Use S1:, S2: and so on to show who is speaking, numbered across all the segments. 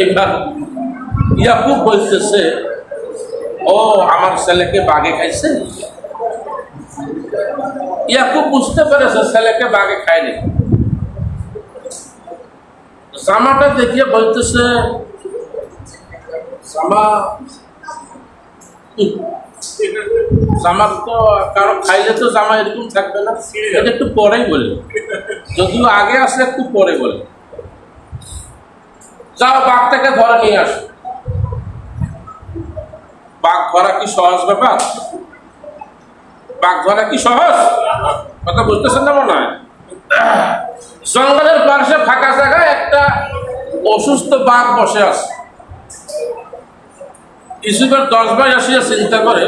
S1: এইবার ইয়াকুব বলতেছে, ও, আমার ছেলেকে বাগে খাইছে? ইয়াকুব বুঝতে পেরেছে ছেলেকে বাগে খায়নি। জামাটা দেখিয়ে বলতেছে, জামা জামা তো কারও খাইলে তো জামা এরকম থাকবে না। এটা একটু পরেই বলে। যদিও আগে আসলে একটু পরে বলে। যাও, বাঘটাকে ধরে নিয়ে আসো। বাঘ ধরা কি সহজ ব্যাপার? বাঘ ধরা কি সহজ? কথা বুঝতেছেন না মনে হয়? জঙ্গলের পাশে ফাঁকা জায়গায় একটা অসুস্থ বাঘ বসে আছে। ইসুফের দশ ভাই আসিয়া চিন্তা করে,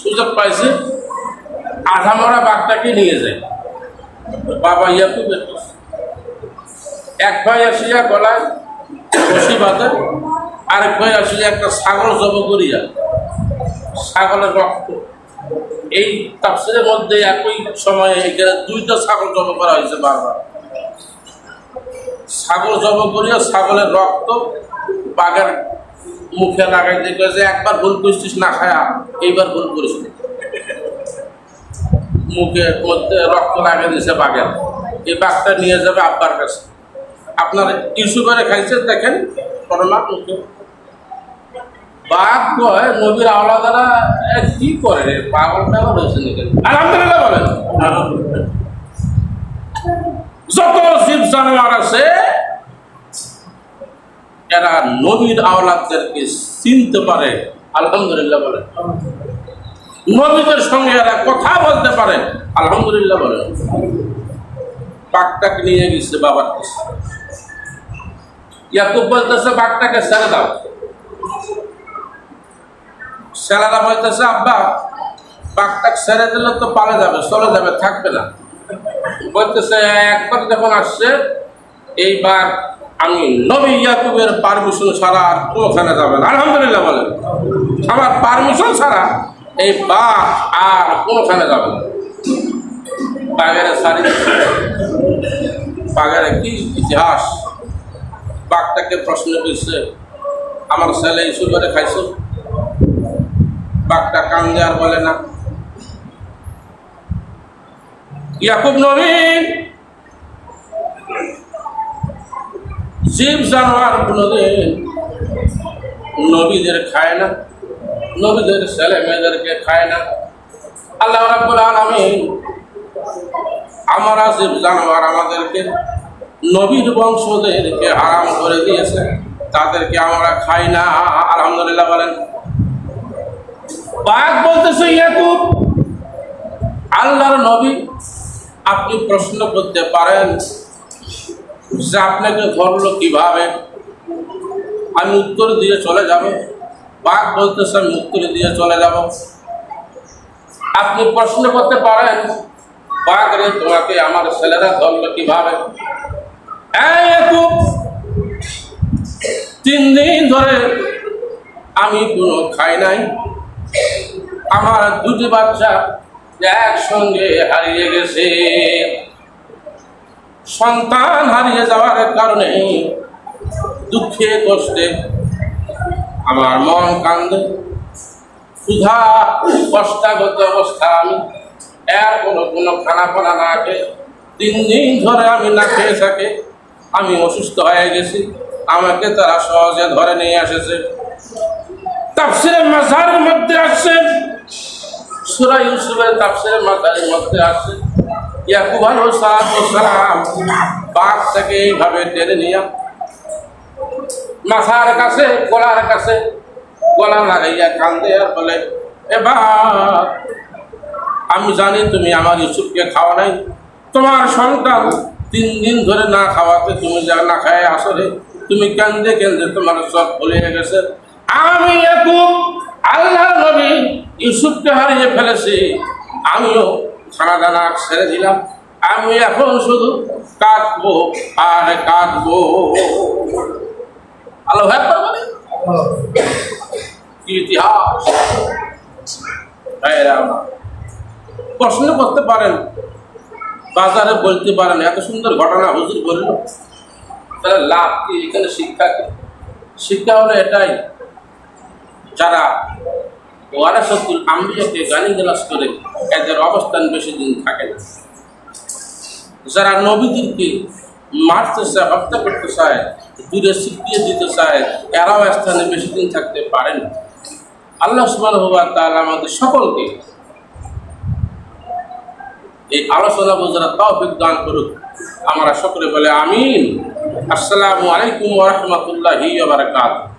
S1: সুযোগ পাইছে, আধা মরা বাঘটাকে নিয়ে যায়। বাবা ইয়াকুব এক ভাই আসিয়া গলায় বসি বাঁধে, আরেক ভাই আসিয়া একটা ছাগল জব করিয়া ছাগলের রক্ত। এই তাফসিরের মধ্যে একই সময়ে এখানে দুইটা ছাগল জব করা হয়েছে বারবার। ছাগল জব করিয়া ছাগলের রক্ত বাঘের মুখে লাগাই দেখে যে একবার ভুল করছিস না খায়া, এইবার ভুল করিস মুখে মধ্যে রক্ত লাগিয়ে দিয়েছে বাঘের। এই বাঘটা নিয়ে যাবে আব্বার কাছে। আপনার ইস্যু করে খাইছে, দেখেন করোনা মুখে বাঘ কয়, নবীর আওলাদারা কি করে রে? পাগল টাগল হয়েছে নাকি? আলহামদুলিল্লাহ বলেন। যত জীব জানোয়ার আছে, এরা নবীর আওলাদদেরকে চিনতে পারে। আলহামদুলিল্লাহ বলেন। নবীদের সঙ্গে এরা কথা বলতে পারে। আলহামদুলিল্লাহ বলেন। বাঘটাকে নিয়ে গেছে, বাবার কাছে। ইয়াকুব বলতেছে, বাঘটাকে ছেড়ে দাও। ছেলেরা বলতেছে, আব্বা, বাঘটাকে ছেড়ে দিলে তো পালে যাবে, চলে যাবে, থাকবে না। বলতেছে, একবার যখন আসছে এই বাঘ আমি নবী ইয়াকুবের পারমিশন ছাড়া আর কোনোখানে যাবে না। আলহামদুলিল্লাহ বলেন। আমার পারমিশন ছাড়া এই বাঘ আর কোনোখানে যাবে না। বাঘের সারি বাঘের কি ইতিহাস? বাঘটাকে প্রশ্ন করছে, আমার ছেলে ইস্যু করে খাইছো? বাঘটা কান্দে আর বলে না। ইয়াকুব নবী জীব জানোয়ার কোনোদিন নবীদের খায় না, নবীদের ছেলে মেয়েদেরকে খায় না। আল্লাহ রাব্বুল আলামিন আমরা জীব জানোয়ার আমাদেরকে নবীর বংশদেরকে আরাম করে দিয়েছে, তাদেরকে আমরা খাই না, আলহামদুলিল্লাহ বলেন। বাঘ বলতেছে, ইয়াকুব, আল্লাহর নবী, আপনি প্রশ্ন করতে পারেন যে আপনাকে ধরলো কীভাবে? আমি উত্তর দিয়ে চলে যাব। বাঘ বলতেছে, আমি উত্তর দিয়ে চলে যাব। আপনি প্রশ্ন করতে পারেন বাঘ রে, তোমাকে আমার ছেলেরা ধরলো কীভাবে? তিন দিন ধরে আমি কোনো খাই নাই। আমার দুটি বাচ্চা একসঙ্গে হারিয়ে গেছে। সন্তান হারিয়ে যাওয়ার কারণে দুঃখে, কষ্টে আমার মন কান্দে। ক্ষুধা, কষ্টাগত অবস্থা আমি এর কোনো কোনো খানা পানা না খেয়ে তিন দিন ধরে আমি না খেয়ে থাকি। আমি অসুস্থ হয়ে গেছি। আমাকে তারা সহজে ধরে নিয়ে এসেছে। তাফসিরের মাঝারের মধ্যে আসছে সুরা ইউসুফের তাফসিরের মাঝারের মধ্যে আসছে ইয়াকুব সালাম বাঘ থেকে এইভাবে টেনে নিয়ে মাথার কাছে, গলার কাছে, গলা লাগাইয়া কান্দে আর বলে এবার আমি জানি তুমি আমার ইউসুফকে খাওয়া নাই। তোমার সন্তান তিন দিন ধরে না খাওয়াতে তুমি যা না খায় আসলে তুমি কেন্দে কেন্দে তোমার সব ভুলে গেছে। আমি আল্লাহ নবী ইউসুফকে হারিয়ে ফেলেছি। আমিও খানা দানা ছেড়ে দিলাম। আমি এখন শুধু কাঁদবো, আর কাঁদবো। আলো বলে ইতিহাস। প্রশ্ন করতে পারেন বাজারে বলতে পারেন, এত সুন্দর ঘটনা হুজুর বলল। তাহলে লাভ কি? এখানে শিক্ষা কি? শিক্ষা হলো এটাই, যারা ওয়ারাসতুল আম্বিয়াকে গালি গালাস করে, এদের অবস্থান বেশি দিন থাকে না। যারা নবীদেরকে মারতে চায়, হত্যা করতে চায়, দূরে শিখিয়ে দিতে চায়, এরাও স্থানে বেশি দিন থাকতে পারে না। আল্লাহ সুমান হবার তাহলে আমাদের সকলকে এই আলোচনা বোঝারা তৌফিক দান করুক। আমরা সকলে বলে আমিন। আসসালামু আলাইকুম ওয়া রাহমাতুল্লাহি ওয়া বারাকাতুহু।